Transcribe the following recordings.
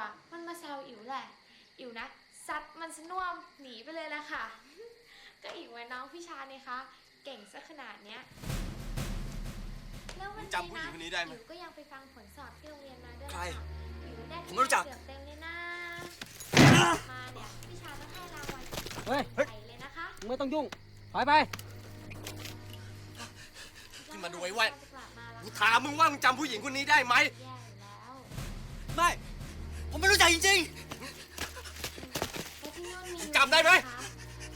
อะมันมาแซวอิ๋วแหละ อิ๋วนะซัดมันสน่วมหนีไปเลยละค่ะ ก็อิ๋วไว้น้องพี่ชาเนี่ยคะเก่งซะขนาดเนี้ยแล้ววันจำผู้หญิงคนนี้ได้ไหมอิ๋วก็ยังไปฟังผลสอบที่โรงเรียนมาด้วยใครค่ะอิ๋วได้ผมไม่รู้จักเกือบเต็มเลยนะมาเนี่ยพี่ชาต้องให้รางวัลเฮ้ยใหญ่เลยนะคะมึงไม่ต้องยุ่งถอยไปที่มาดูไอ้แว่นจะกลับมาแล้วกูถามมึงว่ามึงจำผู้หญิงคนนี้ได้ไหมแย่อยู่แล้วไม่ ผมไม่รู้จักจริงแล้วที่นู่นมีจำได้ไหมคะ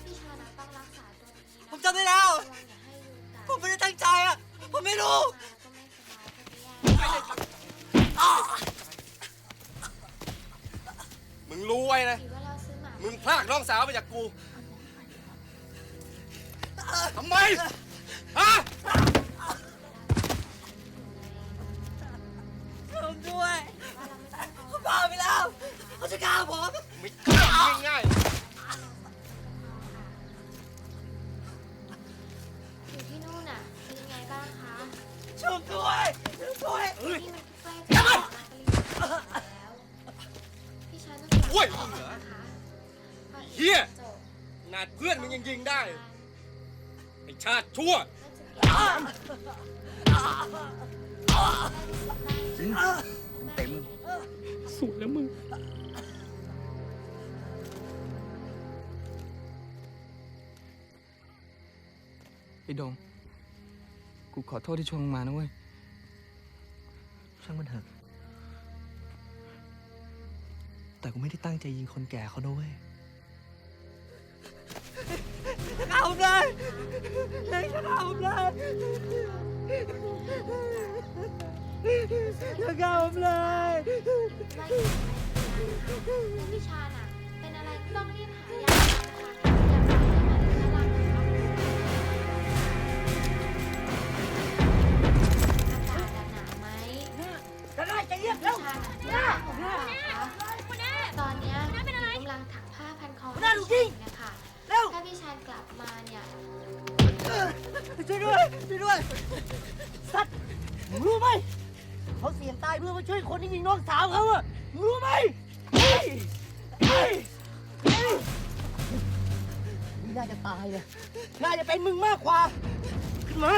พี่ชานะต้องรักษาตัวดีๆนะผมจำได้แล้ว ระวังอย่าให้ยุงกัดๆผมไม่ได้ตั้งใจอะ ผมไม่รู้ มาแล้วก็ไม่สบายก็จะแย่ มึงรู้ไว้นะ ถือว่าเราซื้อหมา มึงพลากน้องสาวไปจากกู ทำไม ฮะ ผมด้วย ว่าเราไม่ต้อง เอาเขาพาไปแล้วเขาจะฆ่าผมไม่กล้าง่ายอยู่ที่นู่นน่ะเป็นยังไงบ้างคะช่วยด้วยช่วยนี่มันใกล้จะออกมาปริญญาแล้วพี่ชาต้องกลับโอ้ยก่อนนะคะเหี้ยจบๆขนาดเพื่อนมึงยังยิงได้ไอ้ชาติชั่วเต็มสุดแล้วมึง ไอ้โดง กูขอโทษที่ชวนมึงมานะเว้ย ช่างมันเถอะ แต่กูไม่ได้ตั้งใจยิงคนแก่เขาด้วยฆ่าผมเลยอย่าฆ่าผมเลย อย่าฆ่าผมเลยไล่แล้วพี่ชาน่ะ เป็นอะไรก็ต้องรีบหายานะคะอย่าปล่อยให้มันเรื้อรังนะคะอากาศอะหนาวไหมจะได้จะเรียกแล้วพี่ชาน่ะเจ็บของหรือเปล่าคะตอนเนี้ยหนูกำลังถักผ้าพันคอคุณแม่ลูกจริง นะคะเร็วถ้าพี่ชานกลับมาเนี่ย ช่วยด้วยช่วยด้วยสัตว์มึงรู้ไหม เขาเสี่ยงตายเพื่อมาช่วยคนที่ยิงน้องสาวเขาอะมึงรู้ไหมเฮ้ยเฮ้ยเฮ้ยมึงน่าจะตายเลยน่าจะเป็นมึงมากกว่า ขึ้นมา